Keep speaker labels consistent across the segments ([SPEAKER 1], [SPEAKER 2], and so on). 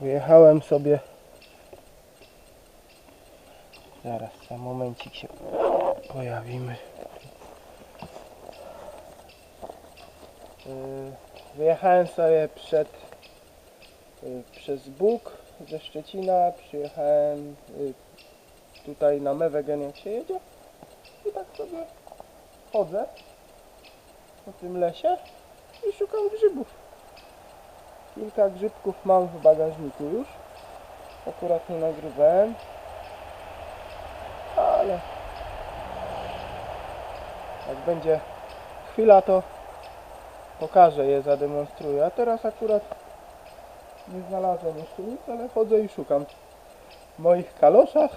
[SPEAKER 1] Wyjechałem sobie. Zaraz, za momencik się pojawimy. Yy, Wyjechałem sobie przed yy, przez Bóg ze Szczecina. Przyjechałem yy, tutaj na Mewegen jak się jedzie. I tak sobie chodzę po tym lesie i szukam grzybów. Kilka grzybków mam w bagażniku już. Akurat nie nagrywałem. Ale jak będzie chwila to pokażę je, zademonstruję. A teraz akurat nie znalazłem jeszcze nic, ale chodzę i szukam. W moich kaloszach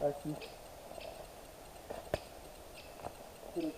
[SPEAKER 1] takich których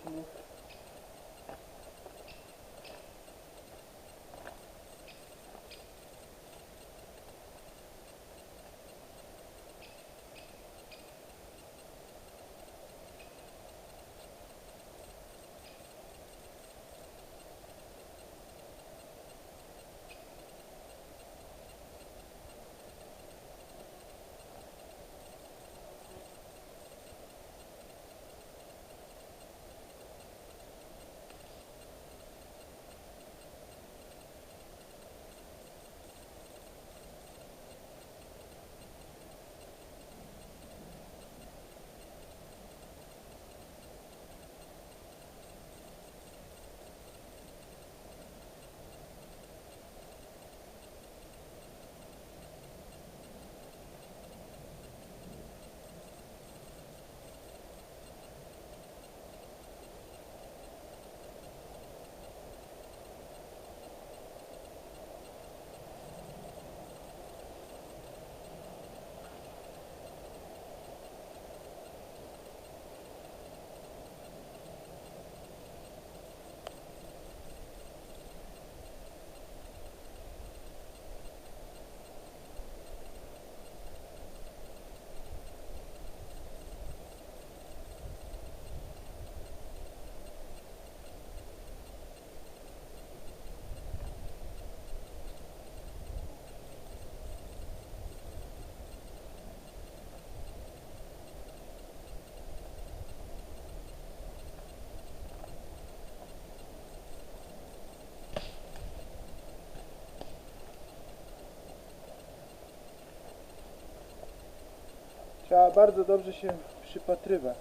[SPEAKER 1] trzeba bardzo dobrze się przypatrywać,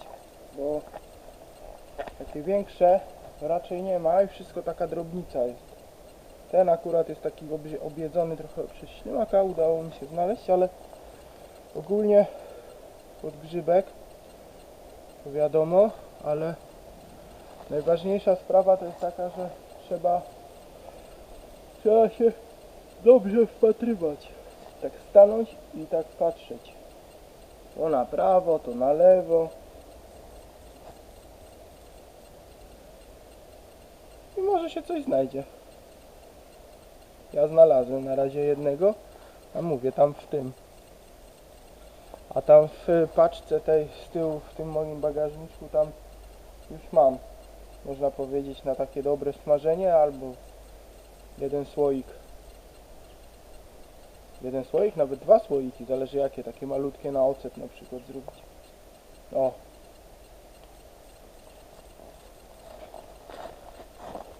[SPEAKER 1] bo takie większe raczej nie ma i wszystko taka drobnica jest. Ten akurat jest taki objedzony trochę przez ślimaka, udało mi się znaleźć, ale ogólnie podgrzybek to wiadomo, ale najważniejsza sprawa to jest taka, że trzeba trzeba się dobrze wpatrywać. Tak stanąć i tak patrzeć. To na prawo, to na lewo. I może się coś znajdzie. Ja znalazłem na razie jednego, a mówię tam w tym. A tam w paczce tej z tyłu, w tym moim bagażniczku, tam już mam. Można powiedzieć na takie dobre smażenie albo jeden słoik. Jeden słoik, nawet dwa słoiki, zależy jakie, takie malutkie na ocet na przykład zrobić. O.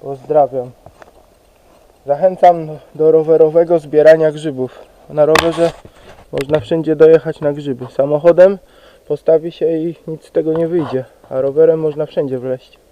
[SPEAKER 1] Pozdrawiam. Zachęcam do- rowerowego zbierania grzybów. Na rowerze można wszędzie dojechać na grzyby. Samochodem postawi się i nic z tego nie wyjdzie, a rowerem można wszędzie wleźć.